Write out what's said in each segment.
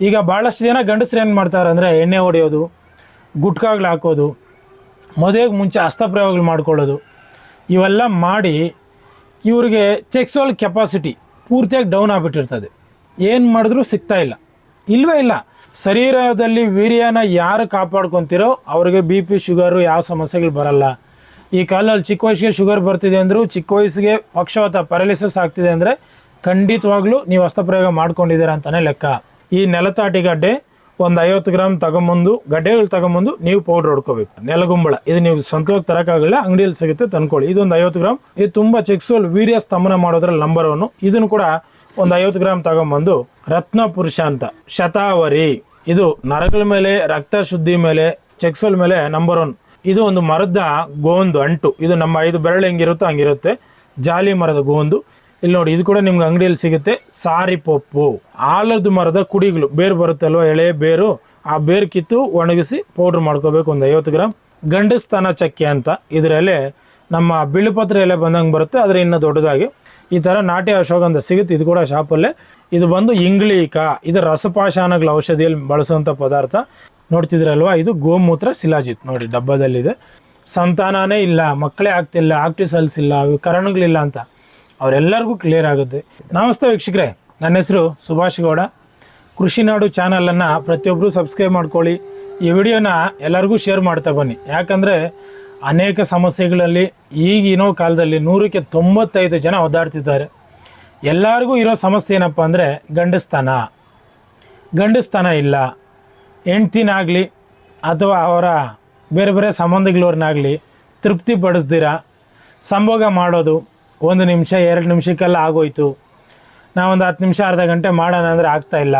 ಈಗ ಭಾಳಷ್ಟು ಜನ ಗಂಡಸ್ರು ಏನು ಮಾಡ್ತಾರೆ ಅಂದರೆ ಎಣ್ಣೆ ಹೊಡೆಯೋದು ಗುಟ್ಕಾಗಳು ಹಾಕೋದು, ಮದುವೆಗೆ ಮುಂಚೆ ಅಸ್ತಪ್ರಯೋಗಗಳು ಮಾಡ್ಕೊಳ್ಳೋದು. ಇವೆಲ್ಲ ಮಾಡಿ ಇವ್ರಿಗೆ ಸೆಕ್ಸುವಲ್ ಕೆಪಾಸಿಟಿ ಪೂರ್ತಿಯಾಗಿ ಡೌನ್ ಆಗಿಬಿಟ್ಟಿರ್ತದೆ. ಏನು ಮಾಡಿದ್ರೂ ಸಿಗ್ತಾ ಇಲ್ಲ. ಇಲ್ವೇ ಇಲ್ಲ. ಶರೀರದಲ್ಲಿ ವೀರ್ಯನ ಯಾರು ಕಾಪಾಡ್ಕೊತಿರೋ ಅವ್ರಿಗೆ ಬಿ ಪಿ, ಶುಗರು ಯಾವ ಸಮಸ್ಯೆಗಳು ಬರಲ್ಲ. ಈ ಕಾಲದಲ್ಲಿ ಚಿಕ್ಕ ವಯಸ್ಸಿಗೆ ಶುಗರ್ ಬರ್ತಿದೆ ಅಂದರೂ ಚಿಕ್ಕ ವಯಸ್ಸಿಗೆ ಪಕ್ಷವಾತ ಪ್ಯಾರಾಲಿಸಿಸ್ ಆಗ್ತಿದೆ ಅಂದರೆ ಖಂಡಿತವಾಗ್ಲೂ ನೀವು ಹಸ್ತಪ್ರಯೋಗ ಮಾಡ್ಕೊಂಡಿದ್ದೀರಾ ಅಂತಲೇ ಲೆಕ್ಕ. ಈ ನೆಲತಾಟಿ ಗಡ್ಡೆ ಒಂದು ಐವತ್ತು ಗ್ರಾಮ್ ತಗೊಂಬಂದು, ಗಡ್ಡೆಗಳು ತಗೊಂಬಂದು ನೀವು ಪೌಡ್ರ್ ಹೊಡ್ಕೋಬೇಕು. ನೆಲಗುಂಬಳ ಇದು ನೀವು ಸ್ವಂತವಾಗಿ ತರೋಕ್ಕಾಗಲ್ಲ ಅಂಗಡಿಯಲ್ಲಿ ಸಿಗುತ್ತೆ, ತಂದ್ಕೊಳ್ಳಿ. ಇದೊಂದು ಐವತ್ತು ಗ್ರಾಮ್ ಇದು ತುಂಬ ಚೆಕ್ಸೋಲ್ ವೀರ್ಯ ಸ್ತಂಭನ ಮಾಡೋದ್ರಲ್ಲಿ ನಂಬರ್ ಇದನ್ನು ಕೂಡ ಒಂದು ಐವತ್ತು ಗ್ರಾಮ್ ತಗೊಂಬಂದು, ರತ್ನ ಪುರುಷ ಅಂತ ಶತಾವರಿ. ಇದು ನರಗಳ ಮೇಲೆ, ರಕ್ತ ಶುದ್ಧಿ ಮೇಲೆ, ಚೆಕ್ಸೋಲ್ ಮೇಲೆ ನಂಬರ್ ಒನ್ ಇದು ಒಂದು ಮರದ ಗೋಂದು, ಅಂಟು. ಇದು ನಮ್ಮ ಐದು ಬೆರಳು ಹೆಂಗಿರುತ್ತೋ ಹಂಗಿರುತ್ತೆ. ಜಾಲಿ ಮರದ ಗೋಂದು. ಇಲ್ಲಿ ನೋಡಿ, ಇದು ಕೂಡ ನಿಮ್ಗೆ ಅಂಗಡಿಯಲ್ಲಿ ಸಿಗುತ್ತೆ. ಸಾರಿ ಪೊಪ್ಪು. ಆಲದ ಮರದ ಕುಡಿಗಳು ಬೇರು ಬರುತ್ತಲ್ವ ಎಳೆ ಬೇರು? ಆ ಬೇರು ಕಿತ್ತು ಒಣಗಿಸಿ ಪೌಡ್ರ್ ಮಾಡ್ಕೋಬೇಕು ಒಂದು ಐವತ್ತು ಗ್ರಾಮ್ ಗಂಡಸ್ತಾನ ಚಕ್ಕೆ ಅಂತ. ಇದರಲ್ಲಿ ನಮ್ಮ ಬಿಳುಪತ್ರ ಎಲೆ ಬಂದಂಗೆ ಬರುತ್ತೆ, ಆದರೆ ಇನ್ನೂ ದೊಡ್ಡದಾಗಿ. ಈ ಥರ ನಾಟಿ ಅಶೋಗಂಧ ಸಿಗುತ್ತೆ, ಇದು ಕೂಡ ಶಾಪಲ್ಲೇ. ಇದು ಬಂದು ಇಂಗ್ಳೀಕ ಇದು ರಸಪಾಶಾನಗಳ ಔಷಧಿಯಲ್ಲಿ ಬಳಸುವಂಥ ಪದಾರ್ಥ. ನೋಡ್ತಿದ್ರಲ್ವಾ, ಇದು ಗೋಮೂತ್ರ ಶಿಲಾಜಿತ್. ನೋಡಿ, ಡಬ್ಬದಲ್ಲಿದೆ. ಸಂತಾನನೇ ಇಲ್ಲ, ಮಕ್ಕಳೇ ಆಗ್ತಿಲ್ಲ, ಆಕ್ಟಿಸಲ್ಸ್ ಇಲ್ಲ, ಕರಣಗಳಿಲ್ಲ ಅಂತ. ಅವರೆಲ್ಲರಿಗೂ ಕ್ಲಿಯರ್ ಆಗುತ್ತೆ. ನಮಸ್ತೆ ವೀಕ್ಷಕರೇ. ನನ್ನ ಹೆಸರು ಸುಭಾಷ್ ಗೌಡ. ಕೃಷಿ ನಾಡು ಚಾನಲನ್ನು ಪ್ರತಿಯೊಬ್ಬರು ಸಬ್ಸ್ಕ್ರೈಬ್ ಮಾಡ್ಕೊಳ್ಳಿ. ಈ ವಿಡಿಯೋನ ಎಲ್ಲರಿಗೂ ಶೇರ್ ಮಾಡ್ತಾ ಬನ್ನಿ. ಯಾಕಂದರೆ ಅನೇಕ ಸಮಸ್ಯೆಗಳಲ್ಲಿ ಈಗಿನೋ ಕಾಲದಲ್ಲಿ ನೂರಕ್ಕೆ ತೊಂಬತ್ತೈದು ಜನ ಒದ್ದಾಡ್ತಿದ್ದಾರೆ ಎಲ್ಲರಿಗೂ ಇರೋ ಸಮಸ್ಯೆ ಏನಪ್ಪ ಅಂದರೆ ಗಂಡಸ್ತನ. ಗಂಡಸ್ತನ ಇಲ್ಲ. ಹೆಂಡ್ತಿನಾಗಲಿ ಅಥವಾ ಅವರ ಬೇರೆ ಬೇರೆ ಸಂಬಂಧಗಳವ್ರನ್ನಾಗಲಿ ತೃಪ್ತಿ ಪಡಿಸ್ದಿರ ಸಂಭೋಗ ಮಾಡೋದು ಒಂದು ನಿಮಿಷ, ಎರಡು ನಿಮಿಷಕ್ಕೆಲ್ಲ ಆಗೋಯ್ತು. ನಾವೊಂದು ಹತ್ತು ನಿಮಿಷ, ಅರ್ಧ ಗಂಟೆ ಮಾಡೋಣ ಅಂದರೆ ಇಲ್ಲ.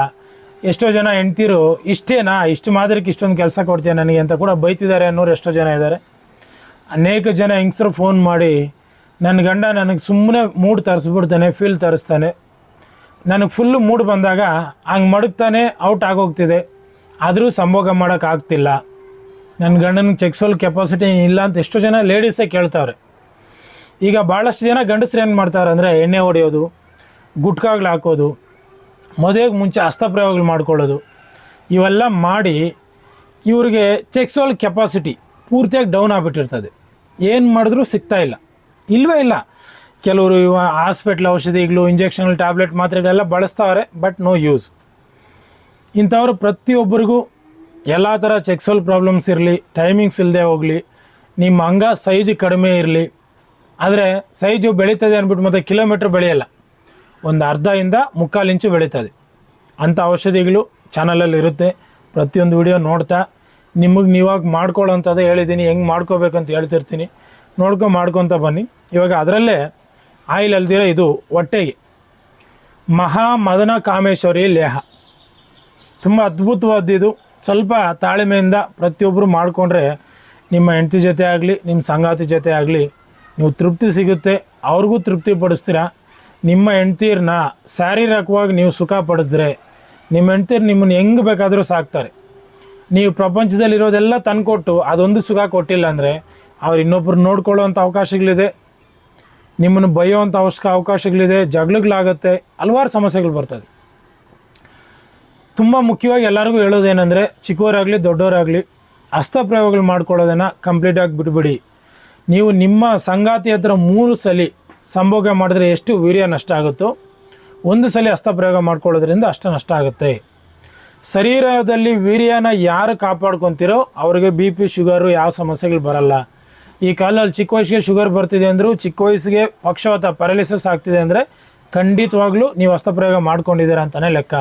ಎಷ್ಟೋ ಜನ ಹೆಂಡ್ತಿರು, ಇಷ್ಟೇನಾ? ಇಷ್ಟು ಮಾದರಿಕ್ಕೆ ಇಷ್ಟೊಂದು ಕೆಲಸ ಕೊಡ್ತೀಯ ನನಗೆ ಅಂತ ಕೂಡ ಬೈತಿದ್ದಾರೆ ಅನ್ನೋರು ಎಷ್ಟೋ ಜನ ಇದ್ದಾರೆ. ಅನೇಕ ಜನ ಹೆಂಗಸರು ಫೋನ್ ಮಾಡಿ, ನನ್ನ ಗಂಡ ನನಗೆ ಸುಮ್ಮನೆ ಮೂಡ್ ತರಿಸ್ಬಿಡ್ತಾನೆ, ಫೀಲ್ ತರಿಸ್ತಾನೆ. ನನಗೆ ಫುಲ್ಲು ಮೂಡ್ ಬಂದಾಗ ಹಂಗೆ ಮಡಗ್ತಾನೆ, ಔಟ್ ಆಗೋಗ್ತಿದೆ. ಆದರೂ ಸಂಭೋಗ ಮಾಡೋಕ್ಕಾಗ್ತಿಲ್ಲ ನನ್ನ ಗಂಡನಿಗೆ ಚೆಕ್ಸೋಲ್ ಕೆಪಾಸಿಟಿ ಇಲ್ಲ ಅಂತ ಎಷ್ಟೋ ಜನ ಲೇಡೀಸೇ ಕೇಳ್ತಾವ್ರೆ. ಈಗ ಭಾಳಷ್ಟು ಜನ ಗಂಡಸ್ರು ಏನು ಮಾಡ್ತಾರೆ ಅಂದರೆ ಎಣ್ಣೆ ಹೊಡೆಯೋದು ಗುಟ್ಕಾಗಳು ಹಾಕೋದು, ಮದುವೆಗೆ ಮುಂಚೆ ಅಸ್ತಪ್ರಯೋಗಗಳು ಮಾಡ್ಕೊಳ್ಳೋದು. ಇವೆಲ್ಲ ಮಾಡಿ ಇವ್ರಿಗೆ ಸೆಕ್ಸುವಲ್ ಕೆಪಾಸಿಟಿ ಪೂರ್ತಿಯಾಗಿ ಡೌನ್ ಆಗಿಬಿಟ್ಟಿರ್ತದೆ. ಏನು ಮಾಡಿದ್ರೂ ಸಿಗ್ತಾ ಇಲ್ಲ. ಇಲ್ವೇ ಇಲ್ಲ. ಕೆಲವರು ಇವ ಹಾಸ್ಪಿಟ್ಲ್ ಔಷಧಿಗಳು ಇಂಜೆಕ್ಷನ್ಗಳು ಟ್ಯಾಬ್ಲೆಟ್ ಮಾತ್ರೆಗಳೆಲ್ಲ ಬಳಸ್ತಾವ್ರೆ, ಬಟ್ ನೋ ಯೂಸ್. ಇಂಥವ್ರು ಪ್ರತಿಯೊಬ್ಬರಿಗೂ ಎಲ್ಲ ಥರ ಸೆಕ್ಸುವಲ್ ಪ್ರಾಬ್ಲಮ್ಸ್ ಇರಲಿ, ಟೈಮಿಂಗ್ಸ್ ಇಲ್ಲದೆ ಹೋಗಲಿ, ನಿಮ್ಮ ಅಂಗ ಸೈಜ್ ಕಡಿಮೆ ಇರಲಿ ಆದರೆ ಸೈಜು ಬೆಳೀತದೆ ಅಂದ್ಬಿಟ್ಟು ಮತ್ತೆ ಕಿಲೋಮೀಟ್ರ್ ಬೆಳೆಯಲ್ಲ. ಒಂದು ಅರ್ಧದಿಂದ ಮುಕ್ಕಾಲು ಇಂಚು ಬೆಳೀತದೆ. ಅಂಥ ಔಷಧಿಗಳು ಚಾನಲಲ್ಲಿ ಇರುತ್ತೆ. ಪ್ರತಿಯೊಂದು ವಿಡಿಯೋ ನೋಡ್ತಾ ನಿಮಗೆ ನೀವಾಗ ಮಾಡ್ಕೊಳ್ಳೋಂಥದ್ದು ಹೇಳಿದ್ದೀನಿ, ಹೆಂಗೆ ಮಾಡ್ಕೋಬೇಕಂತ ಹೇಳ್ತಿರ್ತೀನಿ. ನೋಡ್ಕೊ, ಮಾಡ್ಕೊತ ಬನ್ನಿ. ಇವಾಗ ಅದರಲ್ಲೇ ಆಯಿಲ್ ಅಲ್ದಿರೋ ಇದು ಹೊಟ್ಟೆಗೆ. ಮಹಾ ಮದನ ಕಾಮೇಶ್ವರಿ ಲೇಹ. ತುಂಬ ಅದ್ಭುತವಾದ್ದು ಸ್ವಲ್ಪ ತಾಳ್ಮೆಯಿಂದ ಪ್ರತಿಯೊಬ್ಬರು ಮಾಡಿಕೊಂಡ್ರೆ ನಿಮ್ಮ ಹೆಂಡತಿ ಜೊತೆ ಆಗಲಿ, ನಿಮ್ಮ ಸಂಗಾತಿ ಜೊತೆ ಆಗಲಿ ನೀವು ತೃಪ್ತಿ ಸಿಗುತ್ತೆ, ಅವ್ರಿಗೂ ತೃಪ್ತಿ ಪಡಿಸ್ತೀರಾ? ನಿಮ್ಮ ಹೆಂಡ್ತೀರನ್ನ ಶಾರೀರಿಕವಾಗಿ ನೀವು ಸುಖ ಪಡಿಸಿದ್ರೆ, ನಿಮ್ಮ ಹೆಂಡ್ತೀರು ನಿಮ್ಮನ್ನು ಹೆಂಗೆ ಬೇಕಾದರೂ ಸಾಕ್ತಾರೆ. ನೀವು ಪ್ರಪಂಚದಲ್ಲಿರೋದೆಲ್ಲ ತಂದುಕೊಟ್ಟು ಅದೊಂದು ಸುಖ ಕೊಟ್ಟಿಲ್ಲ ಅಂದರೆ ಅವ್ರು ಇನ್ನೊಬ್ರು ನೋಡ್ಕೊಳ್ಳೋವಂಥ ಅವಕಾಶಗಳಿದೆ, ನಿಮ್ಮನ್ನು ಬಯ್ಯೋವಂಥ ಅವಶ್ಯಕ ಅವಕಾಶಗಳಿದೆ, ಜಗಳಗಳಾಗತ್ತೆ, ಹಲವಾರು ಸಮಸ್ಯೆಗಳು ಬರ್ತದೆ. ತುಂಬ ಮುಖ್ಯವಾಗಿ ಎಲ್ಲರಿಗೂ ಹೇಳೋದೇನೆಂದರೆ, ಚಿಕ್ಕವರಾಗಲಿ, ದೊಡ್ಡವರಾಗಲಿ, ಹಸ್ತಪ್ರಯೋಗಗಳು ಮಾಡ್ಕೊಳ್ಳೋದನ್ನು ಕಂಪ್ಲೀಟಾಗಿ ಬಿಟ್ಬಿಡಿ. ನೀವು ನಿಮ್ಮ ಸಂಗಾತಿ ಹತ್ರ ಮೂರು ಸಲ ಸಂಭೋಗ ಮಾಡಿದ್ರೆ ಎಷ್ಟು ವೀರ್ಯ ನಷ್ಟ ಆಗುತ್ತೋ ಒಂದು ಸಲ ಹಸ್ತಪ್ರಯೋಗ ಮಾಡ್ಕೊಳ್ಳೋದ್ರಿಂದ ಅಷ್ಟು ನಷ್ಟ ಆಗುತ್ತೆ. ಶರೀರದಲ್ಲಿ ವೀರ್ಯನ ಯಾರು ಕಾಪಾಡ್ಕೊತಿರೋ ಅವ್ರಿಗೆ ಬಿ ಪಿ ಶುಗರು ಯಾವ ಸಮಸ್ಯೆಗಳು ಬರಲ್ಲ. ಈ ಕಾಲದಲ್ಲಿ ಚಿಕ್ಕ ವಯಸ್ಸಿಗೆ ಶುಗರ್ ಬರ್ತಿದೆ ಅಂದರೂ ಚಿಕ್ಕ ವಯಸ್ಸಿಗೆ ಪಕ್ಷವಾತ ಪ್ಯಾರಲಿಸಿಸ್ ಆಗ್ತಿದೆ ಅಂದರೆ ಖಂಡಿತವಾಗ್ಲೂ ನೀವು ಹಸ್ತಪ್ರಯೋಗ ಮಾಡ್ಕೊಂಡಿದ್ದೀರ ಅಂತಲೇ ಲೆಕ್ಕ.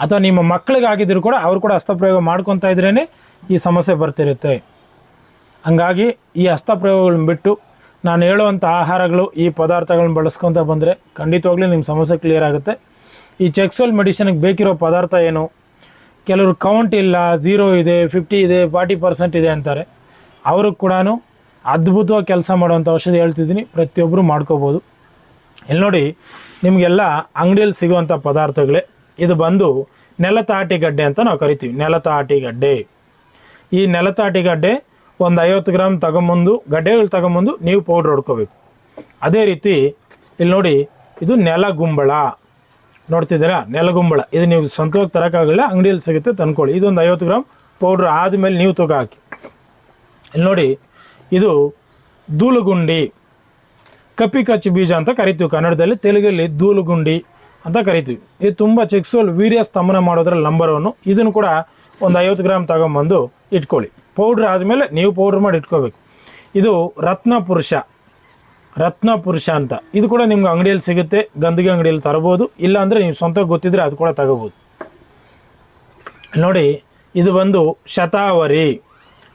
ಅಥವಾ ನಿಮ್ಮ ಮಕ್ಕಳಿಗೆ ಕೂಡ ಅವರು ಕೂಡ ಹಸ್ತಪ್ರಯೋಗ ಮಾಡ್ಕೊತಾ ಇದ್ರೇ ಈ ಸಮಸ್ಯೆ ಬರ್ತಿರುತ್ತೆ. ಹಂಗಾಗಿ ಈ ಹಸ್ತಪ್ರಯೋಗಗಳನ್ನ ಬಿಟ್ಟು ನಾನು ಹೇಳುವಂಥ ಆಹಾರಗಳು, ಈ ಪದಾರ್ಥಗಳನ್ನ ಬಳಸ್ಕೊತ ಬಂದರೆ ಖಂಡಿತವಾಗ್ಲೂ ನಿಮ್ಮ ಸಮಸ್ಯೆ ಕ್ಲಿಯರ್ ಆಗುತ್ತೆ. ಈ ಚೆಕ್ಸೋಲ್ ಮೆಡಿಸಿನ್ಗೆ ಬೇಕಿರೋ ಪದಾರ್ಥ ಏನು? ಕೆಲವರು ಕೌಂಟ್ ಇಲ್ಲ ಝೀರೋ ಇದೆ ಫಿಫ್ಟಿ ಇದೆ ಫಾರ್ಟಿ ಪರ್ಸೆಂಟ್ ಇದೆ ಅಂತಾರೆ. ಅವ್ರಿಗೆ ಕೂಡ ಅದ್ಭುತವಾಗಿ ಕೆಲಸ ಮಾಡುವಂಥ ಔಷಧಿ ಹೇಳ್ತಿದ್ದೀನಿ ಪ್ರತಿಯೊಬ್ಬರು ಮಾಡ್ಕೋಬೋದು. ಇಲ್ಲಿ ನೋಡಿ, ನಿಮಗೆಲ್ಲ ಅಂಗಡಿಯಲ್ಲಿ ಸಿಗುವಂಥ ಪದಾರ್ಥಗಳೇ. ಇದು ಬಂದು ನೆಲತಾಟಿ ಗಡ್ಡೆ ಅಂತ ನಾವು ಕರಿತೀವಿ, ನೆಲತಾಟಿ ಗಡ್ಡೆ. ಈ ನೆಲತಾಟಿ ಗಡ್ಡೆ ಒಂದು ಐವತ್ತು ಗ್ರಾಮ್ ತಗೊಂಬಂದು, ಗಡ್ಡೆಗಳು ತಗೊಂಬಂದು ನೀವು ಪೌಡ್ರ್ ಹೊಡ್ಕೋಬೇಕು. ಅದೇ ರೀತಿ ಇಲ್ಲಿ ನೋಡಿ, ಇದು ನೆಲಗುಂಬಳ ನೋಡ್ತಿದ್ದೀರಾ? ನೆಲಗುಂಬಳ ಇದು ನೀವು ಸ್ವಂತವಾಗಿ ತರೋಕ್ಕಾಗಲ್ಲ ಅಂಗಡಿಯಲ್ಲಿ ಸಿಗುತ್ತೆ, ತಂದ್ಕೊಳ್ಳಿ. ಇದೊಂದು ಐವತ್ತು ಗ್ರಾಮ್ ಪೌಡ್ರ್ ಆದಮೇಲೆ ನೀವು ತೂಕ ಹಾಕಿ. ಇಲ್ಲಿ ನೋಡಿ, ಇದು ಧೂಳುಗುಂಡಿ. ಕಪ್ಪಿ ಕಚ್ಚು ಬೀಜ ಅಂತ ಕರಿತೀವಿ. ಕನ್ನಡದಲ್ಲಿ ತೆಲುಗಲ್ಲಿ ಧೂಳುಗುಂಡಿ ಅಂತ ಕರಿತೀವಿ. ಇದು ತುಂಬ ಚೆಕ್ಸೋಲ್ ವೀರ್ಯ ಸ್ತಂಭನ ಮಾಡೋದ್ರಲ್ಲಿ ನಂಬರ್ ಒನ್ನು ಇದನ್ನು ಕೂಡ ಒಂದು ಐವತ್ತು ಗ್ರಾಮ್ ತಗೊಂಬಂದು ಇಟ್ಕೊಳ್ಳಿ. ಪೌಡ್ರ್ ಆದಮೇಲೆ ನೀವು ಪೌಡ್ರ್ ಮಾಡಿ ಇಟ್ಕೋಬೇಕು. ಇದು ರತ್ನ ಪುರುಷ. ರತ್ನ ಪುರುಷ ಅಂತ. ಇದು ಕೂಡ ನಿಮ್ಗೆ ಅಂಗಡಿಯಲ್ಲಿ ಸಿಗುತ್ತೆ. ಗಂದಿಗೆ ಅಂಗಡಿಯಲ್ಲಿ ತರಬೋದು. ಇಲ್ಲಾಂದರೆ ನೀವು ಸ್ವಂತ ಗೊತ್ತಿದ್ರೆ ಅದು ಕೂಡ ತಗೋಬೋದು. ನೋಡಿ, ಇದು ಬಂದು ಶತಾವರಿ.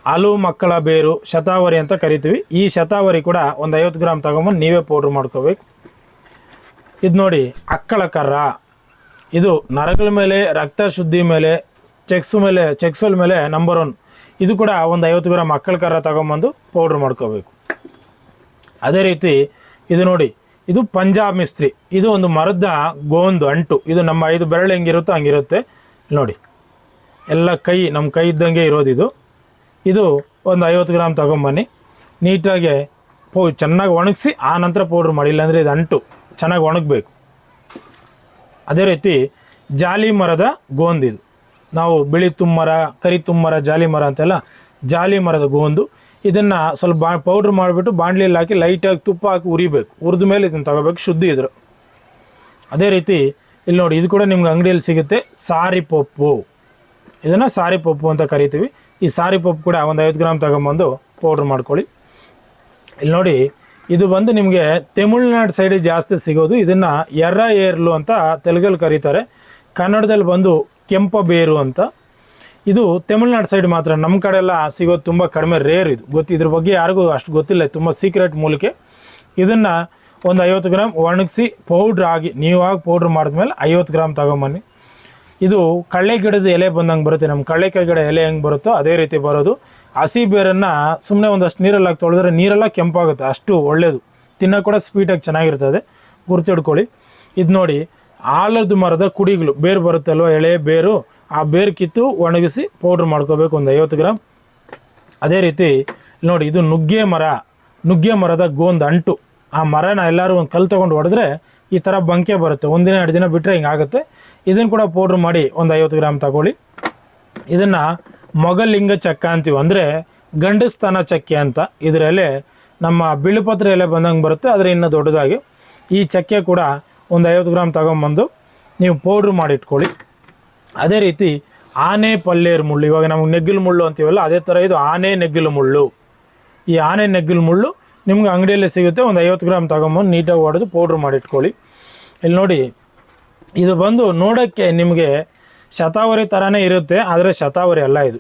ಹಲವು ಮಕ್ಕಳ ಬೇರು, ಶತಾವರಿ ಅಂತ ಕರಿತೀವಿ. ಈ ಶತಾವರಿ ಕೂಡ ಒಂದು ಐವತ್ತು ಗ್ರಾಮ್ ತಗೊಂಬಂದು ನೀವೇ ಪೌಡ್ರ್ ಮಾಡ್ಕೋಬೇಕು. ಇದು ನೋಡಿ, ಅಕ್ಕಳ ಕರ್ರ. ಇದು ನರಗಳ ಮೇಲೆ, ರಕ್ತ ಶುದ್ಧಿ ಮೇಲೆ, ಚೆಕ್ಸ್ ಮೇಲೆ ಚೆಕ್ಸಲ್ ಮೇಲೆ ನಂಬರ್ ಒನ್ ಇದು ಕೂಡ ಒಂದು ಐವತ್ತು ಗ್ರಾಮ್ ಮಕ್ಕಳ ಕರ ತಗೊಂಬಂದು ಪೌಡ್ರ್ ಮಾಡ್ಕೋಬೇಕು. ಅದೇ ರೀತಿ ಇದು ನೋಡಿ, ಇದು ಪಂಜಾಬ್ ಮಿಸ್ತ್ರಿ. ಇದು ಒಂದು ಮರದ ಗೋಂದು, ಅಂಟು. ಇದು ನಮ್ಮ ಐದು ಬೆರಳು ಹೆಂಗಿರುತ್ತೋ ಹಂಗಿರುತ್ತೆ. ನೋಡಿ, ಎಲ್ಲ ಕೈ, ನಮ್ಮ ಕೈ ಇದ್ದಂಗೆ ಇರೋದು ಇದು. ಇದು ಒಂದು ಐವತ್ತು ಗ್ರಾಮ್ ತೊಗೊಂಬನ್ನಿ. ನೀಟಾಗಿ ಪೌ, ಚೆನ್ನಾಗಿ ಒಣಗಿಸಿ, ಆ ನಂತರ ಪೌಡ್ರ್ ಮಾಡಿ. ಇಲ್ಲಾಂದರೆ ಇದು ಅಂಟು. ಚೆನ್ನಾಗಿ ಒಣಗಬೇಕು. ಅದೇ ರೀತಿ ಜಾಲಿ ಮರದ ಗೋಂದು ಇದು. ನಾವು ಬಿಳಿ ತುಮ್ಮರ, ಕರಿ ತುಮ್ಮರ, ಜಾಲಿ ಮರ ಅಂತೆಲ್ಲ ಜಾಲಿ ಮರದ ಗೋಂದು. ಇದನ್ನು ಸ್ವಲ್ಪ ಬಾ ಪೌಡ್ರ್ ಮಾಡಿಬಿಟ್ಟು ಬಾಣಲಿಯಲ್ಲಿ ಹಾಕಿ ಲೈಟಾಗಿ ತುಪ್ಪ ಹಾಕಿ ಉರಿಬೇಕು. ಉರಿದ ಮೇಲೆ ಇದನ್ನು ತಗೋಬೇಕು ಶುದ್ಧಿ ಇದ್ರು. ಅದೇ ರೀತಿ ಇಲ್ಲಿ ನೋಡಿ, ಇದು ಕೂಡ ನಿಮ್ಗೆ ಅಂಗಡಿಯಲ್ಲಿ ಸಿಗುತ್ತೆ ಸಾರಿ ಪಪ್ಪು. ಇದನ್ನು ಸಾರಿ ಪಪ್ಪು ಅಂತ ಕರಿತೀವಿ. ಈ ಸಾರಿ ಪಪ್ಪು ಕೂಡ ಒಂದು ಐದು ಗ್ರಾಮ್ ತಗೊಂಬಂದು ಪೌಡ್ರ್ ಮಾಡ್ಕೊಳ್ಳಿ. ಇಲ್ಲಿ ನೋಡಿ, ಇದು ಬಂದು ನಿಮಗೆ ತಮಿಳ್ನಾಡು ಸೈಡಿಗೆ ಜಾಸ್ತಿ ಸಿಗೋದು. ಇದನ್ನು ಎರ್ರ ಏರ್ಲು ಅಂತ ತೆಲುಗಲ್ಲಿ ಕರೀತಾರೆ. ಕನ್ನಡದಲ್ಲಿ ಬಂದು ಕೆಂಪ ಬೇರು ಅಂತ. ಇದು ತಮಿಳ್ನಾಡು ಸೈಡ್ ಮಾತ್ರ. ನಮ್ಮ ಕಡೆ ಎಲ್ಲ ಸಿಗೋದು ತುಂಬ ಕಡಿಮೆ ರೇರ್ ಇದು. ಗೊತ್ತು ಇದ್ರ ಬಗ್ಗೆ ಯಾರಿಗೂ ಅಷ್ಟು ಗೊತ್ತಿಲ್ಲ. ತುಂಬ ಸೀಕ್ರೆಟ್ ಮೂಲಿಕೆ ಇದನ್ನು ಒಂದು ಐವತ್ತು ಗ್ರಾಮ್ ಒಣಗಿಸಿ ಪೌಡ್ರ್ ಆಗಿ ನೀವಾಗಿ ಪೌಡ್ರ್ ಮಾಡಿದ್ಮೇಲೆ ಐವತ್ತು ಗ್ರಾಮ್ ತಗೊಂಬನ್ನಿ. ಇದು ಕಳ್ಳೆ ಗಿಡದ ಎಲೆ ಬಂದಂಗೆ ಬರುತ್ತೆ. ನಮ್ಮ ಕಳ್ಳೆಕಾಯಿ ಗಿಡ ಎಲೆ ಹೆಂಗೆ ಬರುತ್ತೋ ಅದೇ ರೀತಿ ಬರೋದು. ಹಸಿ ಬೇರನ್ನು ಸುಮ್ಮನೆ ಒಂದಷ್ಟು ನೀರಲ್ಲಿ ಹಾಕಿ ತೊಳೆದ್ರೆ ನೀರೆಲ್ಲ ಕೆಂಪಾಗುತ್ತೆ. ಅಷ್ಟು ಒಳ್ಳೆಯದು ತಿನ್ನೋ ಕೂಡ ಸ್ವೀಟಾಗಿ ಚೆನ್ನಾಗಿರ್ತದೆ. ಗುರ್ತಿಡ್ಕೊಳ್ಳಿ ಇದು ನೋಡಿ ಆಲದ ಮರದ ಕುಡಿಗಳು, ಬೇರು ಬರುತ್ತಲ್ವ ಎಳೆ, ಬೇರು, ಆ ಬೇರು ಕಿತ್ತು ಒಣಗಿಸಿ ಪೌಡ್ರ್ ಮಾಡ್ಕೋಬೇಕು ಒಂದು ಐವತ್ತು ಗ್ರಾಮ್ ಅದೇ ರೀತಿ, ನೋಡಿ, ಇದು ನುಗ್ಗೆ ಮರ, ನುಗ್ಗೆ ಮರದ ಗೋಂದು ಅಂಟು. ಆ ಮರನ ಎಲ್ಲರೂ ಒಂದು ಕಲ್ಲು ತೊಗೊಂಡು ಹೊಡೆದ್ರೆ ಈ ಥರ ಬಂಕೆ ಬರುತ್ತೆ. ಒಂದಿನ ಎರಡು ದಿನ ಬಿಟ್ಟರೆ ಹಿಂಗಾಗುತ್ತೆ ಇದನ್ನು ಕೂಡ ಪೌಡ್ರ್ ಮಾಡಿ ಒಂದು ಐವತ್ತು ಗ್ರಾಮ್ ತಗೊಳ್ಳಿ. ಇದನ್ನು ಮೊಗಲಿಂಗ ಚಕ್ಕ ಅಂತೀವಿ. ಅಂದರೆ ಗಂಡಸ್ತನ ಚಕ್ಕೆ ಅಂತ. ಇದರಲ್ಲಿ ನಮ್ಮ ಬಿಳುಪತ್ರ ಎಲೆ ಬಂದಂಗೆ ಬರುತ್ತೆ, ಆದರೆ ಇನ್ನೂ ದೊಡ್ಡದಾಗಿ. ಈ ಚಕ್ಕೆ ಕೂಡ ಒಂದು ಐವತ್ತು ಗ್ರಾಮ್ ತಗೊಂಬಂದು ನೀವು ಪೌಡ್ರ್ ಮಾಡಿಟ್ಕೊಳ್ಳಿ. ಅದೇ ರೀತಿ ಆನೆ ಪಲ್ಲೇರು ಮುಳ್ಳು, ಇವಾಗ ನಮಗೆ ನೆಗ್ಗಿಲು ಮುಳ್ಳು ಅಂತೀವಲ್ಲ, ಅದೇ ಥರ ಇದು ಆನೆ ನೆಗ್ಗಿಲು ಮುಳ್ಳು. ಈ ಆನೆ ನೆಗ್ಗಿಲು ಮುಳ್ಳು ನಿಮ್ಗೆ ಅಂಗಡಿಯಲ್ಲಿ ಸಿಗುತ್ತೆ, ಒಂದು ಐವತ್ತು ಗ್ರಾಮ್ ತಗೊಂಬಂದು ನೀಟಾಗಿ ಹೊಡೆದು ಪೌಡ್ರ್ ಮಾಡಿಟ್ಕೊಳ್ಳಿ. ಇಲ್ಲಿ ನೋಡಿ, ಇದು ಬಂದು ನೋಡೋಕ್ಕೆ ನಿಮಗೆ ಶತಾವರಿ ಥರನೇ ಇರುತ್ತೆ, ಆದರೆ ಶತಾವರಿ ಅಲ್ಲ ಇದು.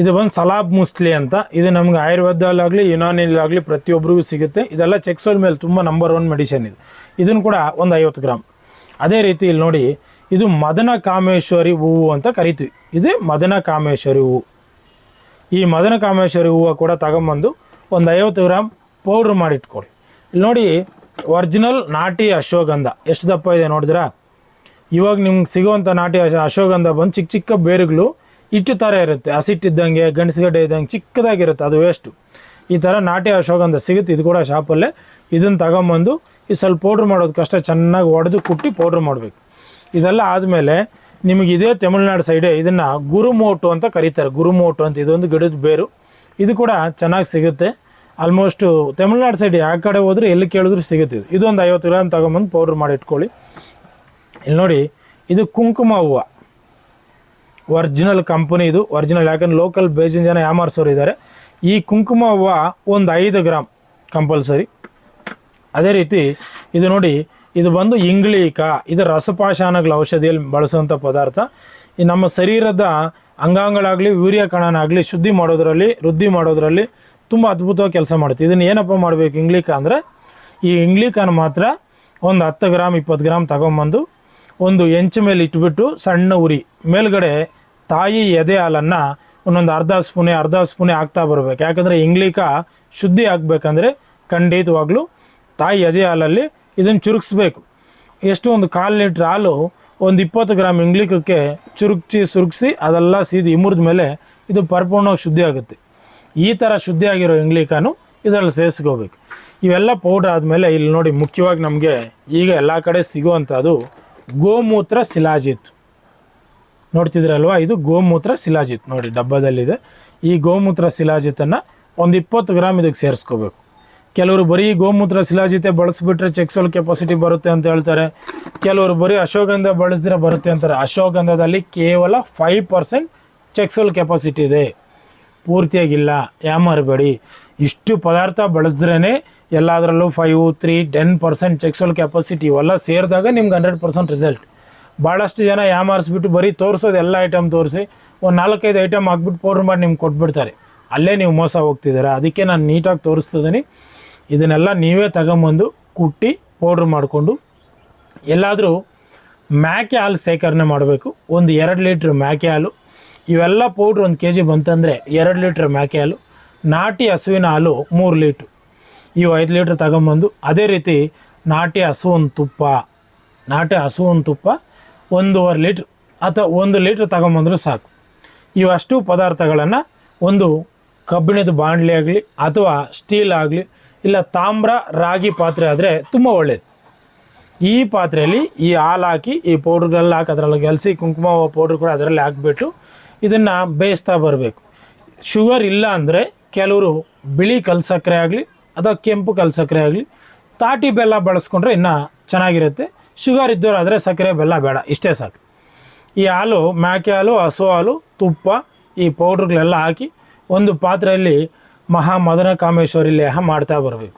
ಇದು ಬಂದು ಸಲಾಬ್ ಮುಸ್ಲಿ ಅಂತ. ಇದು ನಮ್ಗೆ ಆಯುರ್ವೇದಲ್ಲಾಗಲಿ ಯುನಾನಿಲಾಗಲಿ ಪ್ರತಿಯೊಬ್ಬರಿಗೂ ಸಿಗುತ್ತೆ. ಇದೆಲ್ಲ ಚೆಕ್ಸೋಲ್ ಮೇಲೆ ತುಂಬ ನಂಬರ್ ಒನ್ ಮೆಡಿಸಿನ್ ಇದು. ಇದನ್ನು ಕೂಡ ಒಂದು ಐವತ್ತು ಗ್ರಾಮ್. ಅದೇ ರೀತಿ ಇಲ್ಲಿ ನೋಡಿ, ಇದು ಮದನ ಕಾಮೇಶ್ವರಿ ಹೂವು ಅಂತ ಕರಿತೀವಿ. ಇದು ಮದನ ಕಾಮೇಶ್ವರಿ ಹೂವು. ಈ ಮದನ ಕಾಮೇಶ್ವರಿ ಹೂವು ಕೂಡ ತಗೊಂಬಂದು ಒಂದು ಐವತ್ತು ಗ್ರಾಮ್ ಪೌಡ್ರ್ ಮಾಡಿಟ್ಕೊಳ್ಳಿ. ಇಲ್ಲಿ ನೋಡಿ ಒರಿಜಿನಲ್ ನಾಟಿ ಅಶ್ವಗಂಧ. ಎಷ್ಟು ದಪ್ಪ ಇದೆ ನೋಡಿದ್ರಾ? ಇವಾಗ ನಿಮ್ಗೆ ಸಿಗುವಂಥ ನಾಟಿ ಅಶ- ಅಶ್ವಗಂಧ ಬಂದು ಚಿಕ್ಕ ಚಿಕ್ಕ ಬೇರುಗಳು ಇಟ್ಟು ಥರ ಇರುತ್ತೆ. ಹಸಿಟ್ಟಿದ್ದಂಗೆ ಗಂಡಸಗಡ್ಡೆ ಇದ್ದಂಗೆ ಚಿಕ್ಕದಾಗಿರುತ್ತೆ. ಅದು ವೇಸ್ಟು ಈ ಥರ ನಾಟಿ ಅಶೋಗಂಧ ಸಿಗುತ್ತೆ. ಇದು ಕೂಡ ಶಾಪಲ್ಲೇ. ಇದನ್ನು ತಗೊಂಬಂದು ಈ ಸ್ವಲ್ಪ ಪೌಡ್ರ್ ಮಾಡೋದು ಕಷ್ಟ ಚೆನ್ನಾಗಿ ಒಡೆದು ಕುಟ್ಟಿ ಪೌಡ್ರ್ ಮಾಡಬೇಕು. ಇದೆಲ್ಲ ಆದಮೇಲೆ ನಿಮಗೆ ಇದೇ ತಮಿಳ್ನಾಡು ಸೈಡೇ ಇದನ್ನು ಗುರುಮೋಟು ಅಂತ ಕರೀತಾರೆ. ಗುರುಮೋಟು ಅಂತ ಇದೊಂದು ಗಿಡದ ಬೇರು. ಇದು ಕೂಡ ಚೆನ್ನಾಗಿ ಸಿಗುತ್ತೆ. ಆಲ್ಮೋಸ್ಟು ತಮಿಳ್ನಾಡು ಸೈಡ್ ಯಾವ ಕಡೆ ಹೋದ್ರೆ ಎಲ್ಲಿ ಕೇಳಿದ್ರು ಸಿಗುತ್ತೆ ಇದು. ಇದೊಂದು ಐವತ್ತು ಗ್ರಾಮ್ ತಗೊಂಬಂದು ಪೌಡ್ರ್ ಮಾಡಿ ಇಟ್ಕೊಳ್ಳಿ. ಇಲ್ಲಿ ನೋಡಿ, ಇದು ಕುಂಕುಮ ಹೂವು. ಒರಿಜಿನಲ್ ಕಂಪನಿ ಇದು, ಒರಿಜಿನಲ್, ಯಾಕಂದ್ರೆ ಲೋಕಲ್ ಬೇಜಿನ ಜನ ಯಾಮಾರ್ಸೋರು ಇದ್ದಾರೆ ಈ ಕುಂಕುಮ ಹೂವು ಒಂದು ಐದು ಗ್ರಾಮ್ ಕಂಪಲ್ಸರಿ ಅದೇ ರೀತಿ ಇದು ನೋಡಿ, ಇದು ಬಂದು ಇಂಗ್ಲೀಕ, ಇದು ರಸಪಾಶಾನಗಳ ಔಷಧಿಯಲ್ಲಿ ಬಳಸುವಂಥ ಪದಾರ್ಥ. ಈ ನಮ್ಮ ಶರೀರದ ಅಂಗಾಂಗಗಳಾಗಲಿ ವೀರ್ಯ ಕಣನಾಗಲಿ ಶುದ್ಧಿ ಮಾಡೋದರಲ್ಲಿ, ವೃದ್ಧಿ ಮಾಡೋದರಲ್ಲಿ ತುಂಬ ಅದ್ಭುತವಾಗಿ ಕೆಲಸ ಮಾಡುತ್ತೆ. ಇದನ್ನು ಏನಪ್ಪ ಮಾಡಬೇಕು ಇಂಗ್ಲೀಕ ಅಂದರೆ, ಈ ಇಂಗ್ಲೀಕನ ಮಾತ್ರ ಒಂದು ಹತ್ತು ಗ್ರಾಮ್ ಇಪ್ಪತ್ತು ಗ್ರಾಮ್ ತಗೊಂಬಂದು, ಒಂದು ಹೆಂಚು ಮೇಲೆ ಇಟ್ಬಿಟ್ಟು ಸಣ್ಣ ಉರಿ, ಮೇಲ್ಗಡೆ ತಾಯಿ ಎದೆ ಹಾಲನ್ನು ಒಂದೊಂದು ಅರ್ಧ ಸ್ಪೂನೆ ಅರ್ಧ ಸ್ಪೂನೆ ಹಾಕ್ತಾ ಬರಬೇಕು. ಯಾಕಂದರೆ ಇಂಗ್ಲೀಕ ಶುದ್ಧಿ ಆಗಬೇಕಂದ್ರೆ ಖಂಡಿತವಾಗ್ಲೂ ತಾಯಿ ಎದೆ ಹಾಲಲ್ಲಿ ಇದನ್ನು ಚುರುಕಿಸ್ಬೇಕು. ಎಷ್ಟು ಒಂದು ಕಾಲು ಲೀಟ್ರ್ ಹಾಲು ಒಂದು ಇಪ್ಪತ್ತು ಗ್ರಾಮ್ ಇಂಗ್ಲಿಕಕ್ಕೆ ಚುರುಕ್ಸಿ ಸುರುಗಿಸಿ ಅದೆಲ್ಲ ಸೀದಿ ಇಮುರಿದ ಮೇಲೆ ಇದು ಪರಿಪೂರ್ಣವಾಗಿ ಶುದ್ಧಿ ಆಗುತ್ತೆ. ಈ ಥರ ಶುದ್ಧಿ ಆಗಿರೋ ಇಂಗ್ಲಿಕಾನು ಇದರಲ್ಲಿ ಸೇರಿಸ್ಕೋಬೇಕು. ಇವೆಲ್ಲ ಪೌಡ್ರ್ ಆದಮೇಲೆ ಇಲ್ಲಿ ನೋಡಿ ಮುಖ್ಯವಾಗಿ ನಮಗೆ ಈಗ ಎಲ್ಲ ಕಡೆ ಸಿಗುವಂಥದ್ದು ಗೋಮೂತ್ರ ಶಿಲಾಜಿತ್. ನೋಡ್ತಿದ್ರಲ್ವಾ? ಇದು ಗೋಮೂತ್ರ ಶಿಲಾಜಿತ್. ನೋಡಿ, ಡಬ್ಬದಲ್ಲಿದೆ. ಈ ಗೋಮೂತ್ರ ಶಿಲಾಜಿತನ್ನು ಒಂದು ಇಪ್ಪತ್ತು ಗ್ರಾಮ್ ಇದಕ್ಕೆ ಸೇರಿಸ್ಕೋಬೇಕು. ಕೆಲವರು ಬರೀ ಗೋಮೂತ್ರ ಶಿಲಾಜಿತೆ ಬಳಸಿಬಿಟ್ರೆ ಚೆಕ್ಸೋಲ್ ಕೆಪಾಸಿಟಿ ಬರುತ್ತೆ ಅಂತ ಹೇಳ್ತಾರೆ. ಕೆಲವರು ಬರೀ ಅಶೋಗಂಧ ಬಳಸಿದ್ರೆ ಬರುತ್ತೆ ಅಂತಾರೆ. ಅಶೋಗಂಧದಲ್ಲಿ ಕೇವಲ ಫೈವ್ ಪರ್ಸೆಂಟ್ ಚೆಕ್ಸೋಲ್ ಕೆಪಾಸಿಟಿ ಇದೆ. ಪೂರ್ತಿಯಾಗಿಲ್ಲ. ಯಾಮರಬೇಡಿ ಇಷ್ಟು ಪದಾರ್ಥ ಬಳಸಿದ್ರೇ ಎಲ್ಲದರಲ್ಲೂ ಫೈವ್ ತ್ರೀ ಟೆನ್ ಪರ್ಸೆಂಟ್ ಚೆಕ್ಸೋಲ್ ಕೆಪಾಸಿಟಿ ಇವೆಲ್ಲ ಸೇರಿದಾಗ ನಿಮ್ಗೆ ಹಂಡ್ರೆಡ್ ಪರ್ಸೆಂಟ್ ರಿಸಲ್ಟ್ ಭಾಳಷ್ಟು ಜನ ಯಾಮಾರಿಸ್ಬಿಟ್ಟು ಬರೀ ತೋರಿಸೋದು ಎಲ್ಲ ಐಟಮ್ ತೋರಿಸಿ ಒಂದು ನಾಲ್ಕೈದು ಐಟಮ್ ಹಾಕ್ಬಿಟ್ಟು ಪೌಡ್ರ್ ಮಾಡಿ ನಿಮ್ಗೆ ಕೊಟ್ಬಿಡ್ತಾರೆ. ಅಲ್ಲೇ ನೀವು ಮೋಸ ಹೋಗ್ತಿದ್ದೀರಾ? ಅದಕ್ಕೆ ನಾನು ನೀಟಾಗಿ ತೋರಿಸ್ತಿದ್ದೀನಿ. ಇದನ್ನೆಲ್ಲ ನೀವೇ ತಗೊಂಬಂದು ಕುಟ್ಟಿ ಪೌಡ್ರ್ ಮಾಡಿಕೊಂಡು ಎಲ್ಲಾದರೂ ಮ್ಯಾಕೆ ಹಾಲು ಶೇಖರಣೆ ಮಾಡಬೇಕು. ಒಂದು ಎರಡು ಲೀಟ್ರ್ ಮ್ಯಾಕೆ ಹಾಲು. ಇವೆಲ್ಲ ಪೌಡ್ರ್ ಒಂದು ಕೆ ಜಿ ಬಂತಂದರೆ ಎರಡು ಲೀಟ್ರ್ ಮ್ಯಾಕೆ ಹಾಲು, ನಾಟಿ ಹಸುವಿನ ಹಾಲು ಮೂರು ಲೀಟ್ರ್. ಇವು ಐದು ಲೀಟ್ರ್ ತಗೊಂಬಂದು ಅದೇ ರೀತಿ ನಾಟಿ ಹಸುವಿನ ತುಪ್ಪ, ನಾಟಿ ಹಸುವಿನ ತುಪ್ಪ ಒಂದೂವರೆ ಲೀಟ್ರ್ ಅಥವಾ ಒಂದು ಲೀಟ್ರ್ ತಗೊಂಬಂದರೂ ಸಾಕು. ಇವಷ್ಟು ಪದಾರ್ಥಗಳನ್ನು ಒಂದು ಕಬ್ಬಿಣದ ಬಾಣಲಿ ಆಗಲಿ ಅಥವಾ ಸ್ಟೀಲ್ ಆಗಲಿ ಇಲ್ಲ ತಾಮ್ರ, ರಾಗಿ ಪಾತ್ರೆ ಆದರೆ ತುಂಬ ಒಳ್ಳೆಯದು ಈ ಪಾತ್ರೆಯಲ್ಲಿ ಈ ಹಾಲು ಹಾಕಿ, ಈ ಪೌಡ್ರ್ಗಳೆಲ್ಲ ಹಾಕಿ ಅದರಲ್ಲಿ ಗೆಲ್ಸಿ ಕುಂಕುಮ ಪೌಡ್ರ್ ಕೂಡ ಅದರಲ್ಲಿ ಹಾಕ್ಬಿಟ್ಟು ಇದನ್ನು ಬೇಯಿಸ್ತಾ ಬರಬೇಕು. ಶುಗರ್ ಇಲ್ಲ ಅಂದರೆ ಕೆಲವರು ಬಿಳಿ ಕಲ್ ಸಕ್ಕರೆ ಆಗಲಿ ಅಥವಾ ಕೆಂಪು ಕಲ್ ಸಕ್ಕರೆ ಆಗಲಿ, ತಾಟಿ ಬೆಲ್ಲ ಬಳಸ್ಕೊಂಡ್ರೆ ಇನ್ನೂ ಚೆನ್ನಾಗಿರುತ್ತೆ. ಶುಗರ್ ಇದ್ದವ್ರು ಆದರೆ ಸಕ್ಕರೆ, ಬೆಲ್ಲ ಬೇಡ, ಇಷ್ಟೇ ಸಾಕು. ಈ ಹಾಲು, ಮ್ಯಾಕೆ ಹಾಲು, ಹಸು ಹಾಲು, ತುಪ್ಪ, ಈ ಪೌಡ್ರ್ಗಳೆಲ್ಲ ಹಾಕಿ ಒಂದು ಪಾತ್ರೆಯಲ್ಲಿ ಮಹಾ ಮದನ ಕಾಮೇಶ್ವರಿ ಲೇಹ ಮಾಡ್ತಾ ಬರಬೇಕು.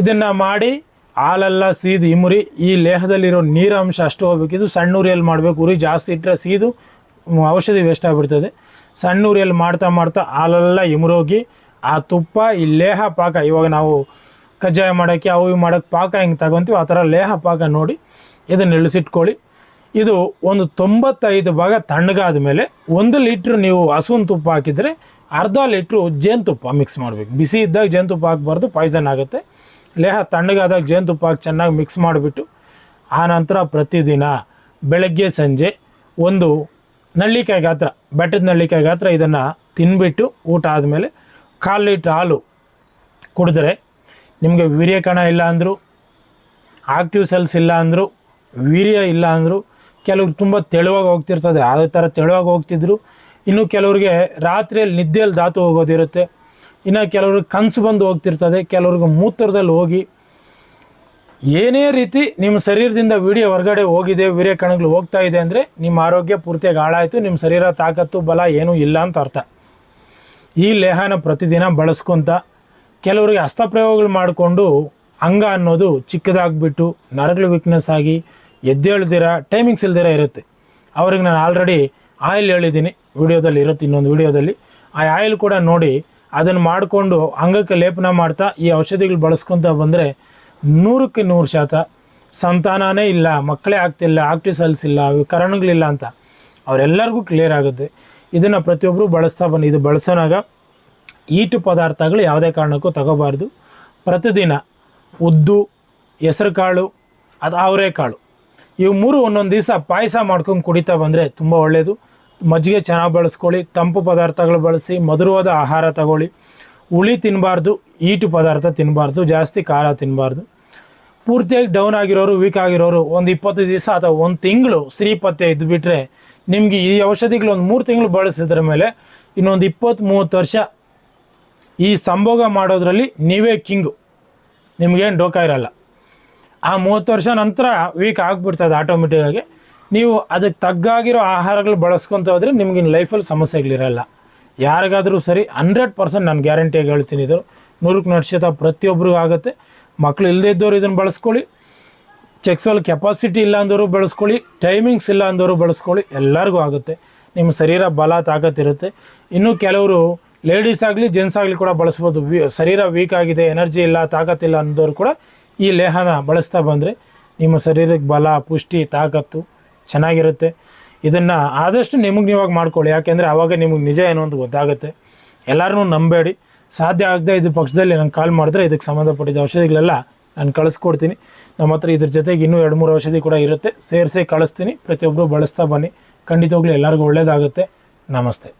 ಇದನ್ನು ಮಾಡಿ ಹಾಲೆಲ್ಲ ಸೀದು ಇಮುರಿ ಈ ಲೇಹದಲ್ಲಿರೋ ನೀರಂಶ ಅಷ್ಟು ಹೋಗ್ಬೇಕು. ಇದು ಸಣ್ಣ ಉರಿಯಲ್ಲಿ ಮಾಡಬೇಕು. ಉರಿ ಜಾಸ್ತಿ ಇಟ್ಟರೆ ಸೀದು ಔಷಧಿ ವೇಸ್ಟ್ ಆಗಿಬಿಡ್ತದೆ. ಸಣ್ಣ ಉರಿಯಲ್ಲಿ ಮಾಡ್ತಾ ಮಾಡ್ತಾ ಹಾಲೆಲ್ಲ ಇಮುರೋಗಿ ಆ ತುಪ್ಪ, ಈ ಲೇಹ ಪಾಕ, ಇವಾಗ ನಾವು ಕಜ್ಜಾಯ ಮಾಡೋಕ್ಕೆ, ಅವು ಇವು ಮಾಡೋಕ್ಕೆ ಪಾಕ ಹಿಂಗೆ ತಗೊತೀವಿ ಆ ಥರ ಲೇಹ ಪಾಕ ನೋಡಿ ಇದನ್ನು ಇಳಿಸಿಟ್ಕೊಳ್ಳಿ. ಇದು ಒಂದು ತೊಂಬತ್ತೈದು ಭಾಗ ತಣ್ಣಗಾದ ಮೇಲೆ ಒಂದು ಲೀಟ್ರ್ ನೀವು ಹಸುವಿನ ತುಪ್ಪ ಹಾಕಿದರೆ ಅರ್ಧ ಲೀಟ್ರು ಜೇನುತುಪ್ಪ ಮಿಕ್ಸ್ ಮಾಡಬೇಕು. ಬಿಸಿ ಇದ್ದಾಗ ಜೇನುತುಪ್ಪ ಹಾಕ್ಬಾರ್ದು, ಪಾಯ್ಸನ್ ಆಗುತ್ತೆ. ಲೇಹ ತಣ್ಣಗಾದಾಗ ಜೇನುತುಪ್ಪ ಹಾಕಿ ಚೆನ್ನಾಗಿ ಮಿಕ್ಸ್ ಮಾಡಿಬಿಟ್ಟು ಆನಂತರ ಪ್ರತಿದಿನ ಬೆಳಗ್ಗೆ, ಸಂಜೆ ಒಂದು ನಳ್ಳಿಕಾಯಿ ಗಾತ್ರ, ಬೆಟ್ಟದ ನಳ್ಳಿಕಾಯಿ ಗಾತ್ರ ಇದನ್ನು ತಿನ್ಬಿಟ್ಟು ಊಟ ಆದಮೇಲೆ ಕಾಲು ಲೀಟ್ರ್ ಹಾಲು ಕುಡಿದ್ರೆ ನಿಮಗೆ ವೀರ್ಯಕಣ ಇಲ್ಲ ಅಂದರು ಆಕ್ಟಿವ್ ಸೆಲ್ಸ್ ಇಲ್ಲ ಅಂದರು ವೀರ್ಯ ಇಲ್ಲ ಅಂದರು ಕೆಲವ್ರು ತುಂಬ ತೆಳುವಾಗಿ ಹೋಗ್ತಿರ್ತದೆ. ಅದೇ ಥರ ತೆಳುವಾಗಿ ಹೋಗ್ತಿದ್ರು. ಇನ್ನು ಕೆಲವ್ರಿಗೆ ರಾತ್ರಿಯಲ್ಲಿ ನಿದ್ದೆಯಲ್ಲಿ ದಾತು ಹೋಗೋದಿರುತ್ತೆ. ಇನ್ನು ಕೆಲವ್ರಿಗೆ ಕನಸು ಬಂದು ಹೋಗ್ತಿರ್ತದೆ. ಕೆಲವ್ರಿಗೆ ಮೂತ್ರದಲ್ಲಿ ಹೋಗಿ ಏನೇ ರೀತಿ ನಿಮ್ಮ ಶರೀರದಿಂದ ವೀಡಿಯೋ ಹೊರಗಡೆ ಹೋಗಿದೆ, ವೀರ್ಯ ಕಣಗಳು ಹೋಗ್ತಾ ಇದೆ ಅಂದರೆ ನಿಮ್ಮ ಆರೋಗ್ಯ ಪೂರ್ತಿಯಾಗಿ ಹಾಳಾಯಿತು, ನಿಮ್ಮ ಶರೀರ ತಾಕತ್ತು, ಬಲ ಏನೂ ಇಲ್ಲ ಅಂತ ಅರ್ಥ. ಈ ಲೇಹನ ಪ್ರತಿದಿನ ಬಳಸ್ಕೊತ ಕೆಲವರಿಗೆ ಹಸ್ತಪ್ರಯೋಗಗಳು ಮಾಡಿಕೊಂಡು ಅಂಗ ಅನ್ನೋದು ಚಿಕ್ಕದಾಗ್ಬಿಟ್ಟು ನರಗಳು ವೀಕ್ನೆಸ್ ಆಗಿ ಎದ್ದೇಳ್ದಿರ ಟೈಮಿಂಗ್ಸ್ ಇಲ್ದಿರ ಇರುತ್ತೆ. ಅವ್ರಿಗೆ ನಾನು ಆಲ್ರೆಡಿ ಆಯಿಲ್ ಹೇಳಿದ್ದೀನಿ. ವಿಡಿಯೋದಲ್ಲಿ ಇರುತ್ತೆ, ಇನ್ನೊಂದು ವಿಡಿಯೋದಲ್ಲಿ. ಆ ಆಯಿಲ್ ಕೂಡ ನೋಡಿ ಅದನ್ನು ಮಾಡಿಕೊಂಡು ಅಂಗಕ್ಕೆ ಲೇಪನ ಮಾಡ್ತಾ ಈ ಔಷಧಿಗಳು ಬಳಸ್ಕೊತ ಬಂದರೆ ನೂರಕ್ಕೆ ನೂರು ಶಾತ ಸಂತಾನನೇ ಇಲ್ಲ, ಮಕ್ಕಳೇ ಆಗ್ತಿಲ್ಲ ಆಕ್ಟಿವ್ ಸೆಲ್ಸ್ ಇಲ್ಲ ವಿಕರಣಗಳಿಲ್ಲ ಅಂತ. ಅವರೆಲ್ಲರಿಗೂ ಕ್ಲಿಯರ್ ಆಗುತ್ತೆ. ಇದನ್ನು ಪ್ರತಿಯೊಬ್ಬರು ಬಳಸ್ತಾ ಬನ್ನಿ. ಇದು ಬಳಸೋನಾಗ ಈಟು ಪದಾರ್ಥಗಳು ಯಾವುದೇ ಕಾರಣಕ್ಕೂ ತಗೋಬಾರ್ದು. ಪ್ರತಿದಿನ ಉದ್ದು ಹೆಸರುಕಾಳು ಅದು ಅವರೆಕಾಳು ಇವು ಮೂರು ಒಂದೊಂದು ದಿವಸ ಪಾಯಸ ಮಾಡ್ಕೊಂಡು ಕುಡಿತಾ ಬಂದರೆ ತುಂಬ ಒಳ್ಳೆಯದು ಮಜ್ಜಿಗೆ ಚೆನ್ನಾಗಿ ಬಳಸ್ಕೊಳ್ಳಿ, ತಂಪು ಪದಾರ್ಥಗಳು ಬಳಸಿ, ಮಧುರವಾದ ಆಹಾರ ತಗೊಳ್ಳಿ. ಹುಳಿ ತಿನ್ನಬಾರ್ದು ಈಟು ಪದಾರ್ಥ ತಿನ್ನಬಾರ್ದು ಜಾಸ್ತಿ ಖಾರ ತಿನ್ನಬಾರ್ದು ಪೂರ್ತಿಯಾಗಿ ಡೌನ್ ಆಗಿರೋರು, ವೀಕ್ ಆಗಿರೋರು ಒಂದು ಇಪ್ಪತ್ತು ದಿವಸ ಅಥವಾ ಒಂದು ತಿಂಗಳು ಶ್ರೀಪಥ್ಯ ಇದ್ದುಬಿಟ್ರೆ ನಿಮಗೆ ಈ ಔಷಧಿಗಳು ಒಂದು ಮೂರು ತಿಂಗಳು ಬಳಸಿದ್ರ ಮೇಲೆ ಇನ್ನೊಂದು ಇಪ್ಪತ್ತು ಮೂವತ್ತು ವರ್ಷ ಈ ಸಂಭೋಗ ಮಾಡೋದ್ರಲ್ಲಿ ನೀವೇ ಕಿಂಗು. ನಿಮಗೇನು ಡೋಕ ಇರಲ್ಲ. ಆ ಮೂವತ್ತು ವರ್ಷ ನಂತರ ವೀಕ್ ಆಗಿಬಿಡ್ತದೆ ಆಟೋಮೆಟಿಕ್ಕಾಗಿ ನೀವು ಅದಕ್ಕೆ ತಗ್ಗಾಗಿರೋ ಆಹಾರಗಳು ಬಳಸ್ಕೊತ ಹೋದರೆ ನಿಮ್ಗಿನ ಲೈಫಲ್ಲಿ ಸಮಸ್ಯೆಗಳಿರಲ್ಲ. ಯಾರಿಗಾದರೂ ಸರಿ ಹಂಡ್ರೆಡ್ ಪರ್ಸೆಂಟ್ ನಾನು ಗ್ಯಾರಂಟಿಯಾಗಿ ಹೇಳ್ತೀನಿ ಇದು. ನೂರಕ್ಕೆ ನಡ್ಸತ ಪ್ರತಿಯೊಬ್ಬರಿಗೂ ಆಗುತ್ತೆ. ಮಕ್ಕಳು ಇಲ್ಲದೇ ಇದ್ದವ್ರು ಇದನ್ನು ಬಳಸ್ಕೊಳ್ಳಿ. ಚೆಕ್ಸಲ್ಲಿ ಕೆಪಾಸಿಟಿ ಇಲ್ಲ ಅಂದವರು ಬಳಸ್ಕೊಳ್ಳಿ. ಟೈಮಿಂಗ್ಸ್ ಇಲ್ಲ ಅಂದವರು ಬಳಸ್ಕೊಳ್ಳಿ. ಎಲ್ಲರಿಗೂ ಆಗುತ್ತೆ. ನಿಮ್ಮ ಶರೀರ ಬಲ ತಾಕತ್ತಿರುತ್ತೆ ಇನ್ನೂ ಕೆಲವರು ಲೇಡೀಸ್ ಆಗಲಿ ಜೆಂಟ್ಸ್ ಆಗಲಿ ಕೂಡ ಬಳಸ್ಬೋದು. ವಿ ಶರೀರ ವೀಕ್ ಆಗಿದೆ ಎನರ್ಜಿ ಇಲ್ಲ ತಾಕತ್ತಿಲ್ಲ ಅಂದವರು ಕೂಡ ಈ ಲೇಹನ ಬಳಸ್ತಾ ಬಂದರೆ ನಿಮ್ಮ ಶರೀರಕ್ಕೆ ಬಲ, ಪುಷ್ಟಿ, ತಾಕತ್ತು ಚೆನ್ನಾಗಿರುತ್ತೆ. ಇದನ್ನು ಆದಷ್ಟು ನಿಮಗೆ ನೀವಾಗ ಮಾಡ್ಕೊಳ್ಳಿ. ಯಾಕೆಂದರೆ ಆವಾಗ ನಿಮಗೆ ನಿಜ ಏನು ಅಂತ ಗೊತ್ತಾಗುತ್ತೆ. ಎಲ್ಲರನ್ನೂ ನಂಬೇಡಿ. ಸಾಧ್ಯ ಆಗದೆ ಇದ್ರ ಪಕ್ಷದಲ್ಲಿ ನಂಗೆ ಕಾಲ್ ಮಾಡಿದ್ರೆ ಇದಕ್ಕೆ ಸಂಬಂಧಪಟ್ಟಿದ್ದ ಔಷಧಿಗಳೆಲ್ಲ ನಾನು ಕಳಿಸ್ಕೊಡ್ತೀನಿ. ನಮ್ಮ ಹತ್ರ ಇದ್ರ ಜೊತೆಗೆ ಇನ್ನೂ ಎರಡು, ಮೂರು ಔಷಧಿ ಕೂಡ ಇರುತ್ತೆ. ಸೇರಿಸಿ ಕಳಿಸ್ತೀನಿ. ಪ್ರತಿಯೊಬ್ಬರು ಬಳಸ್ತಾ ಬನ್ನಿ. ಖಂಡಿತವಾಗ್ಲೂ ಎಲ್ಲರಿಗೂ ಒಳ್ಳೆಯದಾಗುತ್ತೆ ನಮಸ್ತೆ.